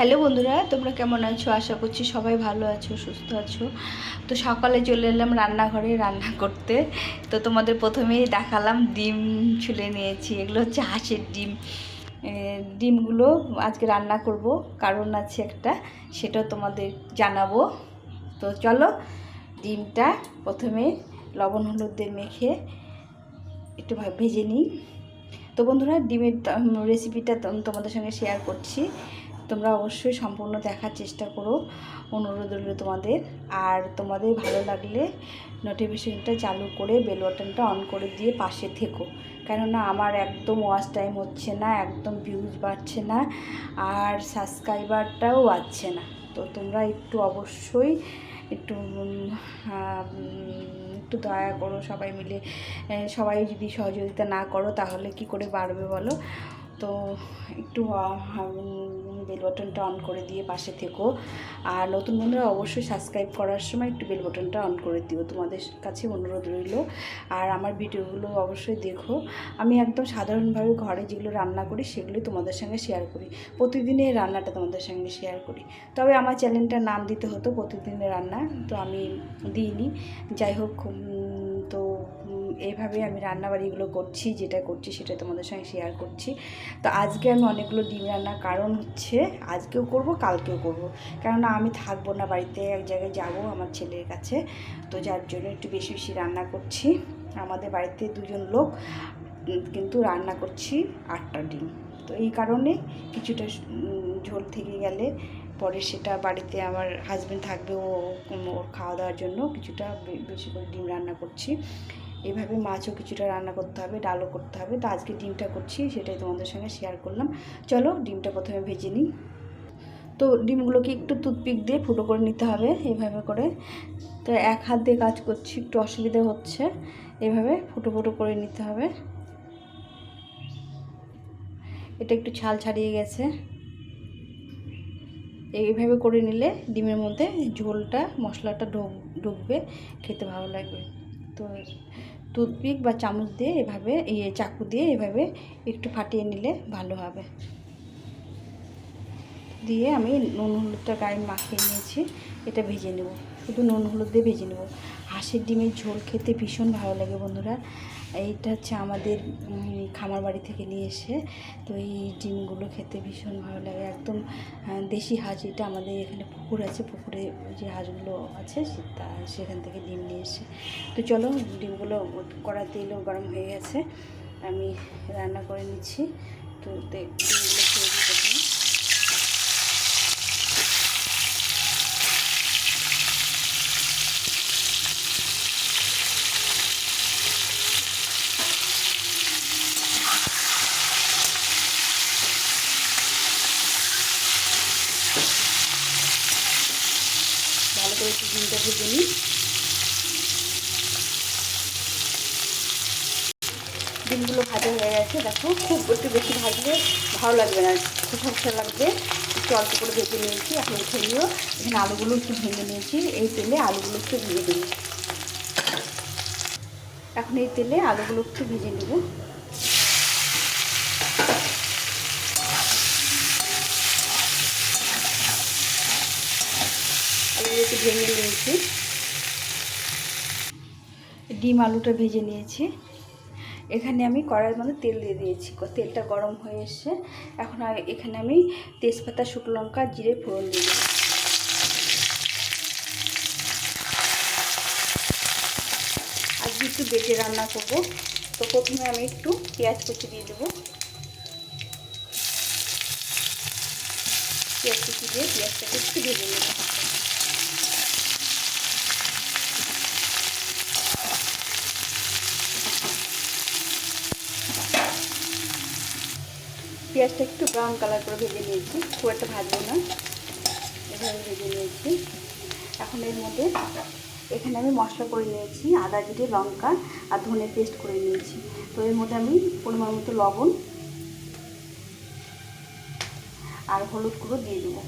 Hello বন্ধুরা, তোমরা কেমন আছো? আশা করছি সবাই ভালো আছো, সুস্থ আছো। তো সকালে চলে এলাম রান্নাঘরে রান্না করতে। তো তোমাদের প্রথমেই দেখালাম ডিম ছুলে নিয়েছি। এগুলো হচ্ছে হাঁসের ডিম। ডিমগুলো আজকে রান্না করব। কারণ আছে একটা, সেটাও তোমাদের জানাব। তো চলো, ডিমটা প্রথমে লবণ হলুদ দিয়ে মেখে একটু ভেজে নিই। তো বন্ধুরা, ডিমের রেসিপিটা তোমাদের সঙ্গে শেয়ার করছি। তোমরা অবশ্যই সম্পূর্ণ দেখার চেষ্টা করো। অনুরোধ রইল তোমাদের। আর তোমাদের ভালো লাগলে নোটিফিকেশনটা চালু করে বেল বাটনটা অন করে দিয়ে পাশে থেকো। কেননা আমার একদম ওয়াচ টাইম হচ্ছে না, একদম ভিউজ বাড়ছে না, আর সাবস্ক্রাইবারটাও বাড়ছে না। তো তোমরা একটু অবশ্যই একটু একটু দয়া করো সবাই মিলে সবাই যদি সহযোগিতা না করো তাহলে কি করে বাড়বে বলো? তো একটু বেল বাটনটা অন করে দিয়ে পাশে থেকো। আর নতুন বন্ধুরা অবশ্যই সাবস্ক্রাইব করার সময় একটু বেল বাটনটা অন করে দিও। তোমাদের কাছে অনুরোধ রইল। আর আমার ভিডিওগুলো অবশ্যই দেখো। আমি একদম সাধারণভাবে ঘরে যেগুলো রান্না করি সেগুলোই তোমাদের সঙ্গে শেয়ার করি। প্রতিদিনের রান্নাটা তোমাদের সঙ্গে শেয়ার করি। তবে আমার চ্যানেলটার নাম দিতে হতো প্রতিদিনের রান্না, তো আমি দিইনি। যাই হোক এইভাবে আমি রান্নাবাড়িগুলো করছি, যেটা করছি সেটা তোমাদের সঙ্গে শেয়ার করছি। তো আজকে আমি অনেকগুলো ডিম রান্নার কারণ হচ্ছে আজকেও করব, কালকেও করব। কেননা আমি থাকব না বাড়িতে, এক জায়গায় যাব আমার ছেলের কাছে। তো যার জন্য একটু বেশি বেশি রান্না করছি। আমাদের বাড়িতে দুজন লোক কিন্তু রান্না করছি আটটা ডিম। তো এই কারণে কিছুটা ঝোল থেকে গেলে পরে সেটা বাড়িতে আমার হাজব্যান্ড থাকবে, ও ওর খাওয়া দাওয়ার জন্য কিছুটা বেশি করে ডিম রান্না করছি। এভাবে মাছও কিছুটা রান্না করতে হবে, ডালও করতে হবে। তো আজকে ডিমটা করছি, সেটাই তোমাদের সঙ্গে শেয়ার করলাম। চলো, ডিমটা প্রথমে ভেজে নিই। তো ডিমগুলোকে একটু টুথপিক দিয়ে ফুটো করে নিতে হবে এভাবে করে। তো এক হাত দিয়ে কাজ করছি, একটু অসুবিধা হচ্ছে, এভাবে ফুটো ফুটো করে নিতে হবে। এটা একটু ছাল ছাড়িয়ে গেছে। এইভাবে করে নিলে ডিমের মধ্যে ঝোলটা, মশলাটা ঢুক, ঢুকবে, খেতে ভালো লাগবে। তো টুথপিক বা চামচ দিয়ে এভাবে ইয়ে চাকু দিয়ে এভাবে একটু ফাটিয়ে নিলে ভালো হবে। দিয়ে আমি নুন, হলুদটা গায়ে মাখিয়ে নিয়েছি, এটা ভেজে নেব। শুধু নুন, হলুদ দিয়ে ভেজে নেব। হাঁসের ডিমের ঝোল খেতে ভীষণ ভালো লাগে বন্ধুরা। এইটা হচ্ছে আমাদের খামার বাড়ি থেকে নিয়ে এসে তো এই ডিমগুলো খেতে ভীষণ ভালো লাগে। একদম দেশি হাঁস এটা আমাদের এখানে পুকুর আছে, পুকুরে যে হাঁসগুলো আছে তা, সেখান থেকে ডিম নিয়ে এসে। তো চলো, ডিমগুলো কড়া তেলও গরম হয়ে গেছে। আমি রান্না করে নিচ্ছি। তো তে- ডিমগুলো ছেড়ে দিই প্রথমে ভালো করে একটু ডিমটা ভেজে নিই। ডিমগুলো ভাজা হয়ে গেছে। দেখো, খুব একটু বেশি ভাজলে ভালো লাগবে না। খোসা খোসা লাগবে। একটু অল্প করে ভেজে নিয়েছি। এখন উঠে নিও এখানে আলুগুলো একটু ভেঙে নিয়েছি। এই তেলে আলুগুলো একটু ভেজে দেবো এখন এই তেলে আলুগুলো একটু ভেজে নেব আলুগুলো একটু ভেঙে ডিম আলুটা ভেজে নিয়েছি। এখানে আমি কড়াইয়ের মধ্যে তেল দিয়ে দিয়েছি। তেলটা গরম হয়ে এসছে। এখন এখানে আমি তেজপাতা, শুকনো লঙ্কা, জিরে, ফোড়ন দিয়ে দেবো আজকে একটু বেটে রান্না করব। তো প্রথমে আমি একটু পেঁয়াজ কুচি দিয়ে দেবো। পেঁয়াজ কুচি দিয়ে পেঁয়াজটাকে একটু ভেজে নেব। পেঁয়াজটা একটু ব্রাউন কালার করে ভেজে নিয়েছি। খুব একটা ভাজবো না। এভাবে ভেজে নিয়েছি। এখন এর মধ্যে এখানে আমি মশলা করে নিয়েছি, আদা, জিরে, লঙ্কা আর ধনে পেস্ট করে নিয়েছি। তো এর মধ্যে আমি পরিমাণ মতো লবণ আর হলুদ গুঁড়ো দিয়ে দেবো।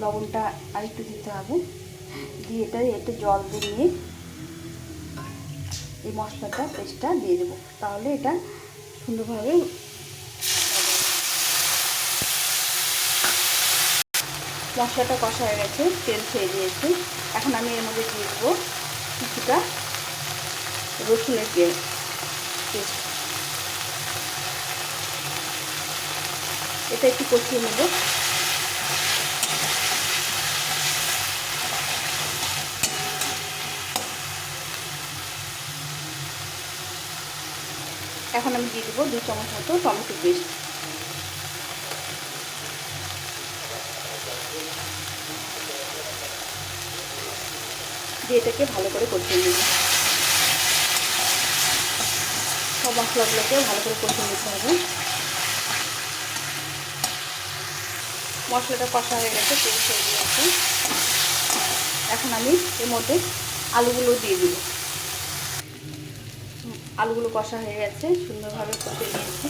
লবণটা আর একটু দিতে হবে। দিয়ে এটা একটু জল দিয়ে এই মশলাটা পেস্টটা দিয়ে দেবো। তাহলে এটা সুন্দরভাবে মশলাটা কষা হয়ে গেছে, তেল খেয়ে দিয়েছি। এখন আমি এর মধ্যে দিয়ে দেবো কিছুটা রসুনের পেস্ট। এটা একটু কষিয়ে নেব। এখন আমি দিয়ে দেবো দু চামচ মতো টমেটো পেস্ট। দিয়ে এটাকে ভালো করে কষিয়ে নেব। সব মশলাগুলোকে ভালো করে কষিয়ে নিতে হবে। মশলাটা কষা হয়ে গেছে তেল দিয়েছে এখন আমি এর মধ্যে আলুগুলো দিয়ে দিব। আলুগুলো কষা হয়ে গেছে, সুন্দরভাবে কষে নিয়েছি।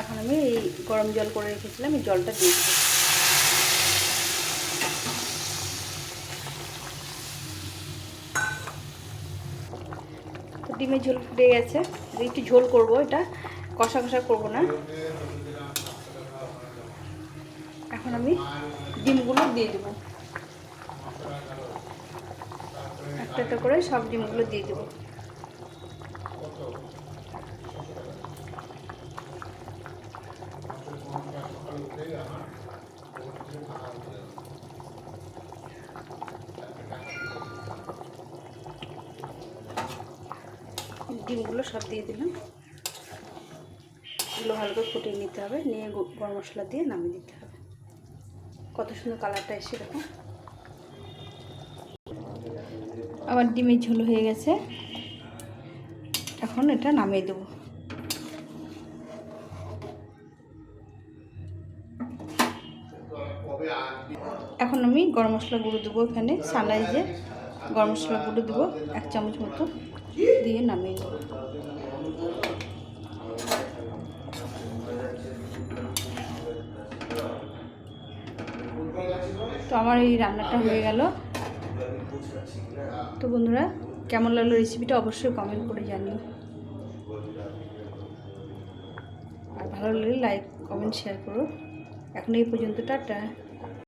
এখন আমি এই গরম জল করে রেখেছিলাম, এই জলটা দিয়ে ডিমের ঝোল ফুটে গেছে একটু ঝোল করব এটা, কষা কষা করব না। এখন আমি ডিমগুলো দিয়ে দেবো। একটা করে সব ডিমগুলো দিয়ে দেবো। ডিমগুলো সব দিয়ে দিলাম। এগুলো ভালো করে ফুটিয়ে নিতে হবে, নিয়ে গরম মশলা দিয়ে নামিয়ে দিতে হবে। কত সুন্দর কালারটা এসে দেখো। আবার ডিমের ঝোল হয়ে গেছে। এখন এটা নামিয়ে দেবো। এখন আমি গরম মশলা গুঁড়ো দেবো এখানে, সানরাইজে গরম মশলা গুঁড়ো দেবো, এক চামচ মতো দিয়ে নামিয়ে দেবো। তো আমার এই রান্নাটা হয়ে গেল। তো বন্ধুরা, কেমন লাগল রেসিপিটা অবশ্যই কমেন্ট করে জানিও। আর ভালো লাগলে লাইক কমেন্ট শেয়ার করো। এখন এই পর্যন্ত, টাটা।